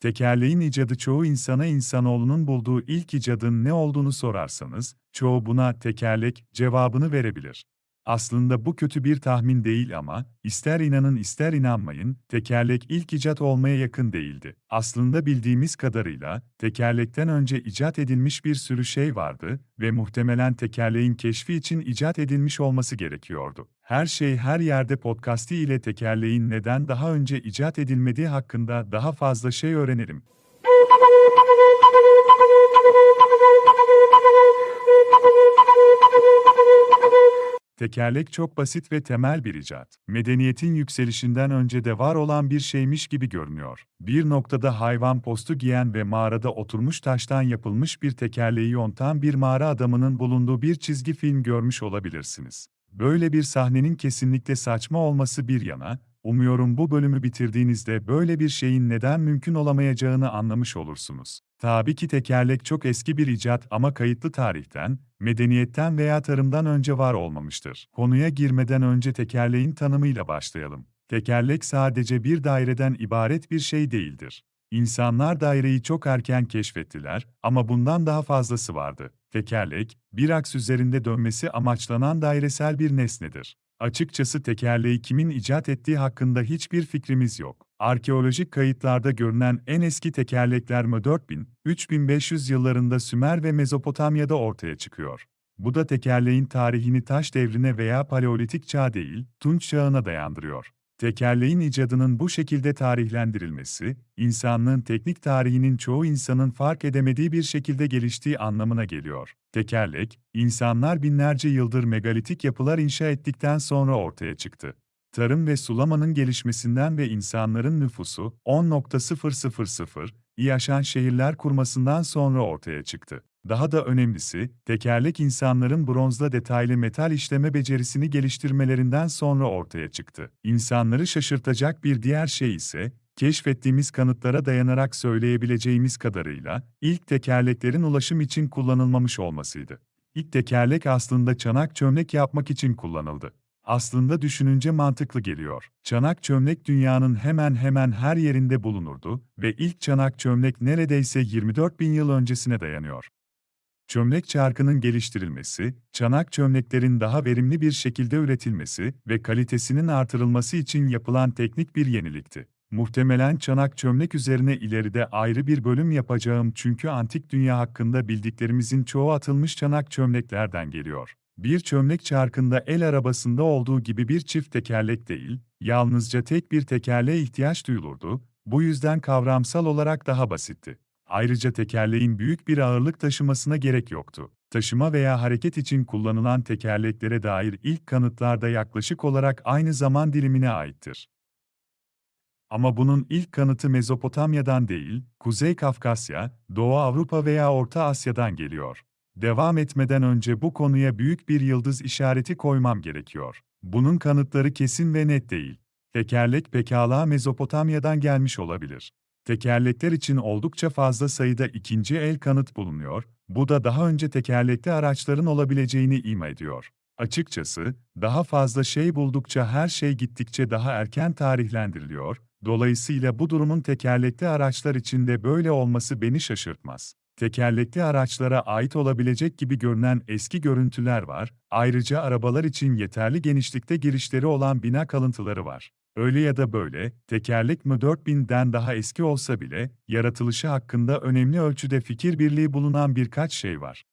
Tekerleğin icadı çoğu insana insanoğlunun bulduğu ilk icadın ne olduğunu sorarsanız, çoğu buna tekerlek cevabını verebilir. Aslında bu kötü bir tahmin değil ama, ister inanın ister inanmayın, tekerlek ilk icat olmaya yakın değildi. Aslında bildiğimiz kadarıyla, tekerlekten önce icat edilmiş bir sürü şey vardı ve muhtemelen tekerleğin keşfi için icat edilmiş olması gerekiyordu. Her şey her yerde podcast'i ile tekerleğin neden daha önce icat edilmediği hakkında daha fazla şey öğrenelim. Tekerlek çok basit ve temel bir icat. Medeniyetin yükselişinden önce de var olan bir şeymiş gibi görünüyor. Bir noktada hayvan postu giyen ve mağarada oturmuş taştan yapılmış bir tekerleği yontan bir mağara adamının bulunduğu bir çizgi film görmüş olabilirsiniz. Böyle bir sahnenin kesinlikle saçma olması bir yana, umuyorum bu bölümü bitirdiğinizde böyle bir şeyin neden mümkün olamayacağını anlamış olursunuz. Tabii ki tekerlek çok eski bir icat ama kayıtlı tarihten, medeniyetten veya tarımdan önce var olmamıştır. Konuya girmeden önce tekerleğin tanımıyla başlayalım. Tekerlek sadece bir daireden ibaret bir şey değildir. İnsanlar daireyi çok erken keşfettiler ama bundan daha fazlası vardı. Tekerlek, bir aks üzerinde dönmesi amaçlanan dairesel bir nesnedir. Açıkçası tekerleği kimin icat ettiği hakkında hiçbir fikrimiz yok. Arkeolojik kayıtlarda görünen en eski tekerlekler mı 4000-3500 yıllarında Sümer ve Mezopotamya'da ortaya çıkıyor. Bu da tekerleğin tarihini taş devrine veya paleolitik çağ değil, Tunç çağına dayandırıyor. Tekerleğin icadının bu şekilde tarihlendirilmesi, insanlığın teknik tarihinin çoğu insanın fark edemediği bir şekilde geliştiği anlamına geliyor. Tekerlek, insanlar binlerce yıldır megalitik yapılar inşa ettikten sonra ortaya çıktı. Tarım ve sulamanın gelişmesinden ve insanların nüfusu 10.000 yaşayan şehirler kurmasından sonra ortaya çıktı. Daha da önemlisi, tekerlek insanların bronzla detaylı metal işleme becerisini geliştirmelerinden sonra ortaya çıktı. İnsanları şaşırtacak bir diğer şey ise, keşfettiğimiz kanıtlara dayanarak söyleyebileceğimiz kadarıyla, ilk tekerleklerin ulaşım için kullanılmamış olmasıydı. İlk tekerlek aslında çanak çömlek yapmak için kullanıldı. Aslında düşününce mantıklı geliyor. Çanak çömlek dünyanın hemen hemen her yerinde bulunurdu ve ilk çanak çömlek neredeyse 24 bin yıl öncesine dayanıyor. Çömlek çarkının geliştirilmesi, çanak çömleklerin daha verimli bir şekilde üretilmesi ve kalitesinin artırılması için yapılan teknik bir yenilikti. Muhtemelen çanak çömlek üzerine ileride ayrı bir bölüm yapacağım çünkü antik dünya hakkında bildiklerimizin çoğu atılmış çanak çömleklerden geliyor. Bir çömlek çarkında el arabasında olduğu gibi bir çift tekerlek değil, yalnızca tek bir tekerleğe ihtiyaç duyulurdu, bu yüzden kavramsal olarak daha basitti. Ayrıca tekerleğin büyük bir ağırlık taşımasına gerek yoktu. Taşıma veya hareket için kullanılan tekerleklere dair ilk kanıtlar da yaklaşık olarak aynı zaman dilimine aittir. Ama bunun ilk kanıtı Mezopotamya'dan değil, Kuzey Kafkasya, Doğu Avrupa veya Orta Asya'dan geliyor. Devam etmeden önce bu konuya büyük bir yıldız işareti koymam gerekiyor. Bunun kanıtları kesin ve net değil. Tekerlek pekala Mezopotamya'dan gelmiş olabilir. Tekerlekler için oldukça fazla sayıda ikinci el kanıt bulunuyor, bu da daha önce tekerlekli araçların olabileceğini ima ediyor. Açıkçası, daha fazla şey buldukça her şey gittikçe daha erken tarihlendiriliyor, dolayısıyla bu durumun tekerlekli araçlar için de böyle olması beni şaşırtmaz. Tekerlekli araçlara ait olabilecek gibi görünen eski görüntüler var, ayrıca arabalar için yeterli genişlikte girişleri olan bina kalıntıları var. Öyle ya da böyle, tekerlek mi 4000'den daha eski olsa bile, yaratılışı hakkında önemli ölçüde fikir birliği bulunan birkaç şey var.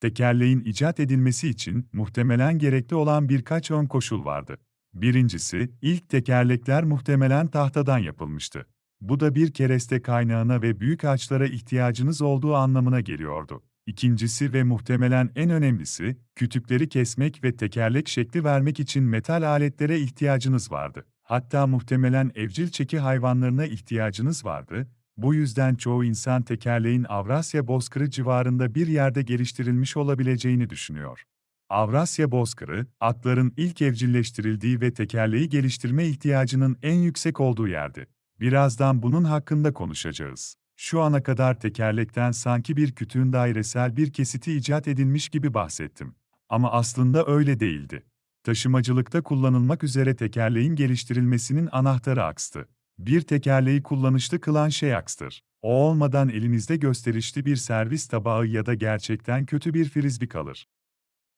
Tekerleğin icat edilmesi için muhtemelen gerekli olan birkaç ön koşul vardı. Birincisi, ilk tekerlekler muhtemelen tahtadan yapılmıştı. Bu da bir kereste kaynağına ve büyük ağaçlara ihtiyacınız olduğu anlamına geliyordu. İkincisi ve muhtemelen en önemlisi, kütükleri kesmek ve tekerlek şekli vermek için metal aletlere ihtiyacınız vardı. Hatta muhtemelen evcil çeki hayvanlarına ihtiyacınız vardı, bu yüzden çoğu insan tekerleğin Avrasya bozkırı civarında bir yerde geliştirilmiş olabileceğini düşünüyor. Avrasya bozkırı, atların ilk evcilleştirildiği ve tekerleği geliştirme ihtiyacının en yüksek olduğu yerdi. Birazdan bunun hakkında konuşacağız. Şu ana kadar tekerlekten sanki bir kütüğün dairesel bir kesiti icat edilmiş gibi bahsettim. Ama aslında öyle değildi taşımacılıkta kullanılmak üzere tekerleğin geliştirilmesinin anahtarı akstı. Bir tekerleği kullanışlı kılan şey aksdır. O olmadan elinizde gösterişli bir servis tabağı ya da gerçekten kötü bir frisbee kalır.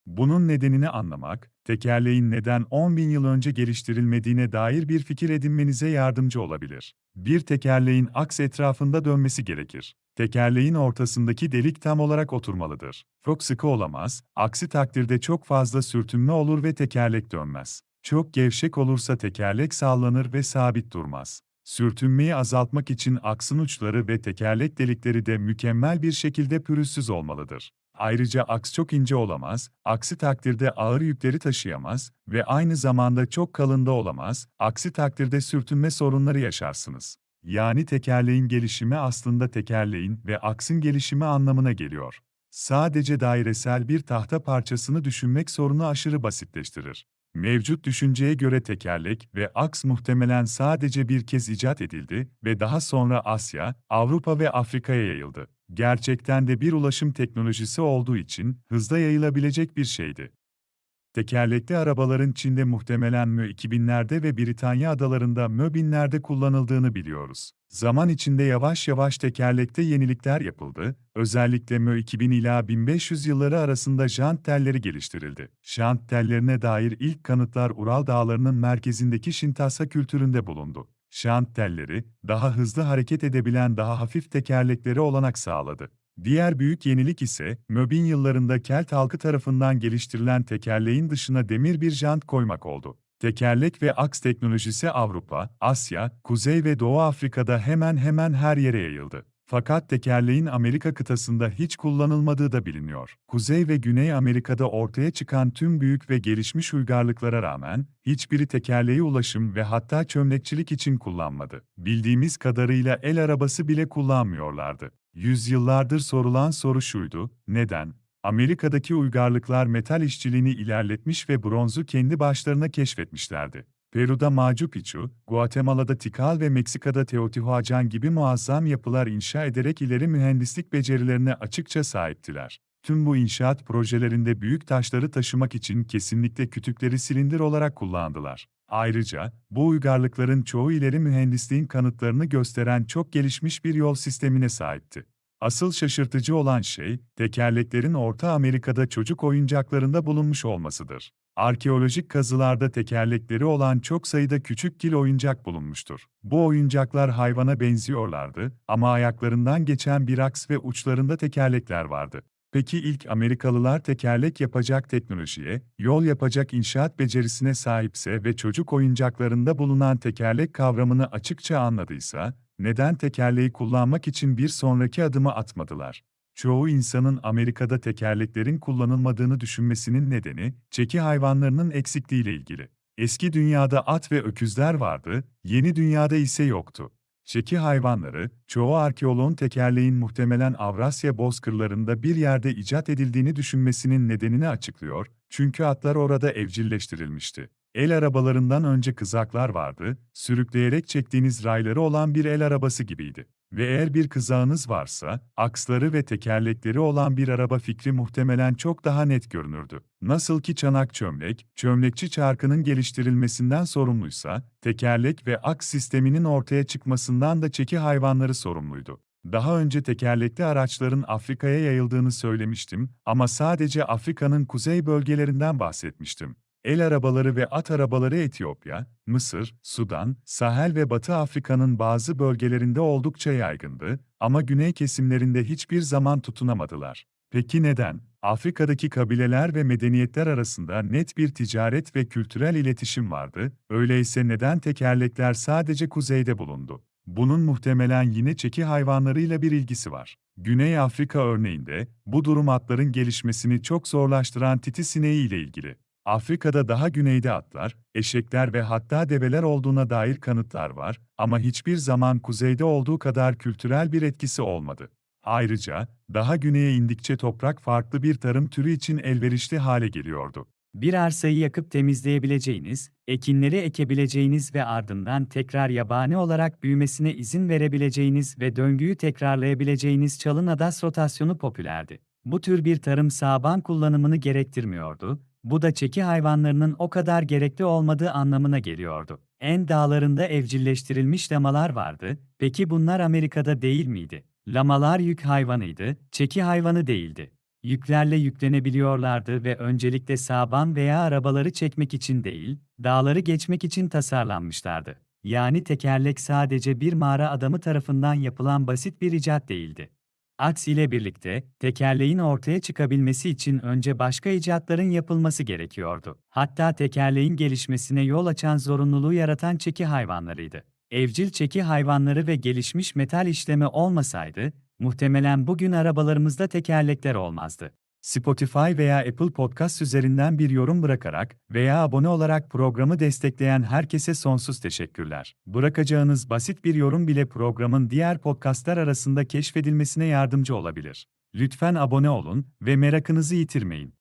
Bunun nedenini anlamak, tekerleğin neden 10 bin yıl önce geliştirilmediğine dair bir fikir edinmenize yardımcı olabilir. Bir tekerleğin aks etrafında dönmesi gerekir. Tekerleğin ortasındaki delik tam olarak oturmalıdır. Çok sıkı olamaz, aksi takdirde çok fazla sürtünme olur ve tekerlek dönmez. Çok gevşek olursa tekerlek sallanır ve sabit durmaz. Sürtünmeyi azaltmak için aksın uçları ve tekerlek delikleri de mükemmel bir şekilde pürüzsüz olmalıdır. Ayrıca aks çok ince olamaz, aksi takdirde ağır yükleri taşıyamaz ve aynı zamanda çok kalın da olamaz, aksi takdirde sürtünme sorunları yaşarsınız. Yani tekerleğin gelişimi aslında tekerleğin ve aksın gelişimi anlamına geliyor. Sadece dairesel bir tahta parçasını düşünmek sorunu aşırı basitleştirir. Mevcut düşünceye göre tekerlek ve aks muhtemelen sadece bir kez icat edildi ve daha sonra Asya, Avrupa ve Afrika'ya yayıldı. Gerçekten de bir ulaşım teknolojisi olduğu için hızla yayılabilecek bir şeydi. Tekerlekli arabaların Çin'de muhtemelen MÖ 2000'lerde ve Britanya adalarında MÖ 1000'lerde kullanıldığını biliyoruz. Zaman içinde yavaş yavaş tekerlekte yenilikler yapıldı, özellikle MÖ 2000 ila 1500 yılları arasında jant telleri geliştirildi. Jant tellerine dair ilk kanıtlar Ural Dağları'nın merkezindeki Şintasa kültüründe bulundu. Jant telleri, daha hızlı hareket edebilen daha hafif tekerleklere olanak sağladı. Diğer büyük yenilik ise, Möbin yıllarında Kelt halkı tarafından geliştirilen tekerleğin dışına demir bir jant koymak oldu. Tekerlek ve aks teknolojisi Avrupa, Asya, Kuzey ve Doğu Afrika'da hemen hemen her yere yayıldı. Fakat tekerleğin Amerika kıtasında hiç kullanılmadığı da biliniyor. Kuzey ve Güney Amerika'da ortaya çıkan tüm büyük ve gelişmiş uygarlıklara rağmen, hiçbiri tekerleği ulaşım ve hatta çömlekçilik için kullanmadı. Bildiğimiz kadarıyla el arabası bile kullanmıyorlardı. Yüzyıllardır sorulan soru şuydu, neden? Amerika'daki uygarlıklar metal işçiliğini ilerletmiş ve bronzu kendi başlarına keşfetmişlerdi. Peru'da Machu Picchu, Guatemala'da Tikal ve Meksika'da Teotihuacan gibi muazzam yapılar inşa ederek ileri mühendislik becerilerine açıkça sahiptiler. Tüm bu inşaat projelerinde büyük taşları taşımak için kesinlikle kütükleri silindir olarak kullandılar. Ayrıca, bu uygarlıkların çoğu ileri mühendisliğin kanıtlarını gösteren çok gelişmiş bir yol sistemine sahipti. Asıl şaşırtıcı olan şey, tekerleklerin Orta Amerika'da çocuk oyuncaklarında bulunmuş olmasıdır. Arkeolojik kazılarda tekerlekleri olan çok sayıda küçük kil oyuncak bulunmuştur. Bu oyuncaklar hayvana benziyorlardı ama ayaklarından geçen bir aks ve uçlarında tekerlekler vardı. Peki ilk Amerikalılar tekerlek yapacak teknolojiye, yol yapacak inşaat becerisine sahipse ve çocuk oyuncaklarında bulunan tekerlek kavramını açıkça anladıysa, neden tekerleği kullanmak için bir sonraki adımı atmadılar? Çoğu insanın Amerika'da tekerleklerin kullanılmadığını düşünmesinin nedeni, çeki hayvanlarının eksikliğiyle ilgili. Eski dünyada at ve öküzler vardı, yeni dünyada ise yoktu. Çeki hayvanları, çoğu arkeoloğun tekerleğin muhtemelen Avrasya bozkırlarında bir yerde icat edildiğini düşünmesinin nedenini açıklıyor, çünkü atlar orada evcilleştirilmişti. El arabalarından önce kızaklar vardı, sürükleyerek çektiğiniz rayları olan bir el arabası gibiydi. Ve eğer bir kızağınız varsa, aksları ve tekerlekleri olan bir araba fikri muhtemelen çok daha net görünürdü. Nasıl ki çanak çömlek, çömlekçi çarkının geliştirilmesinden sorumluysa, tekerlek ve aks sisteminin ortaya çıkmasından da çeki hayvanları sorumluydu. Daha önce tekerlekli araçların Afrika'ya yayıldığını söylemiştim ama sadece Afrika'nın kuzey bölgelerinden bahsetmiştim. El arabaları ve at arabaları Etiyopya, Mısır, Sudan, Sahel ve Batı Afrika'nın bazı bölgelerinde oldukça yaygındı ama güney kesimlerinde hiçbir zaman tutunamadılar. Peki neden? Afrika'daki kabileler ve medeniyetler arasında net bir ticaret ve kültürel iletişim vardı, öyleyse neden tekerlekler sadece kuzeyde bulundu? Bunun muhtemelen yine çeki hayvanlarıyla bir ilgisi var. Güney Afrika örneğinde, bu durum atların gelişmesini çok zorlaştıran titi sineği ile ilgili. Afrika'da daha güneyde atlar, eşekler ve hatta develer olduğuna dair kanıtlar var ama hiçbir zaman kuzeyde olduğu kadar kültürel bir etkisi olmadı. Ayrıca, daha güneye indikçe toprak farklı bir tarım türü için elverişli hale geliyordu. Bir arsayı yakıp temizleyebileceğiniz, ekinleri ekebileceğiniz ve ardından tekrar yabani olarak büyümesine izin verebileceğiniz ve döngüyü tekrarlayabileceğiniz çalın adas rotasyonu popülerdi. Bu tür bir tarım saban kullanımını gerektirmiyordu, Bu da çeki hayvanlarının o kadar gerekli olmadığı anlamına geliyordu. En dağlarında evcilleştirilmiş lamalar vardı, peki bunlar Amerika'da değil miydi? Lamalar yük hayvanıydı, çeki hayvanı değildi. Yüklerle yüklenebiliyorlardı ve öncelikle saban veya arabaları çekmek için değil, dağları geçmek için tasarlanmışlardı. Yani tekerlek sadece bir mağara adamı tarafından yapılan basit bir icat değildi. Aks ile birlikte, tekerleğin ortaya çıkabilmesi için önce başka icatların yapılması gerekiyordu. Hatta tekerleğin gelişmesine yol açan zorunluluğu yaratan çeki hayvanlarıydı. Evcil çeki hayvanları ve gelişmiş metal işleme olmasaydı, muhtemelen bugün arabalarımızda tekerlekler olmazdı. Spotify veya Apple Podcast üzerinden bir yorum bırakarak veya abone olarak programı destekleyen herkese sonsuz teşekkürler. Bırakacağınız basit bir yorum bile programın diğer podcastlar arasında keşfedilmesine yardımcı olabilir. Lütfen abone olun ve merakınızı yitirmeyin.